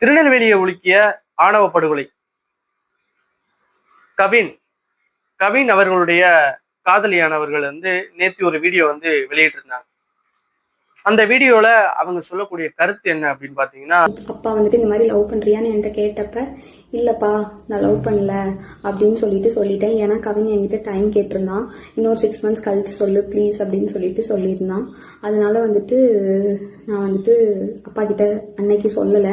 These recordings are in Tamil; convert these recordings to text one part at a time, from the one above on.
திருநெல்வேலியை உலுக்கிய ஆணவ படுகொலை. கவின் கவின் அவர்களுடைய காதலியானவர்கள் வந்து நேத்தி ஒரு வீடியோ வந்து வெளியிட்டிருந்தாங்க. அந்த வீடியோல அவங்க சொல்லக்கூடிய கருத்து என்ன அப்படின்னு பாத்தீங்கன்னா அப்பா வந்துட்டு இந்த மாதிரி லவ் பண்றியான்னு என்கிட்ட கேட்டப்ப இல்லப்பா நான் லவ் பண்ணல அப்படின்னு சொல்லிட்டு சொல்லிட்டேன். ஏன்னா கவின் என்கிட்ட டைம் கேட்டிருந்தான். இன்னொரு சிக்ஸ் மந்த்ஸ் கழிச்சு சொல்லு ப்ளீஸ் அப்படின்னு சொல்லிட்டு சொல்லியிருந்தான். அதனால வந்துட்டு நான் வந்துட்டு அப்பா கிட்ட அன்னைக்கு சொல்லலை.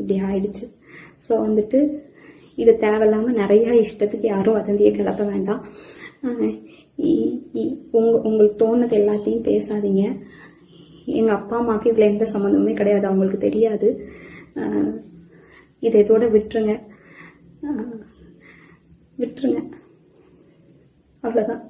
இப்படி ஆயிடுச்சு. ஸோ வந்துட்டு இது தேவையில்லாமல் நிறையா இஷ்டத்துக்கு யாரும் வதந்தியை கிளப்ப வேண்டாம். இ- இ- உங்க உங்களுக்கு தோணுது எல்லாத்தையும் பேசாதீங்க. எங்கள் அப்பா அம்மாவுக்கு இதில் எந்த சம்மந்தமுமே கிடையாது அவங்களுக்கு தெரியாது. இதை இதோட விட்டுருங்க. விட்டுருங்க. அவ்வளோதான்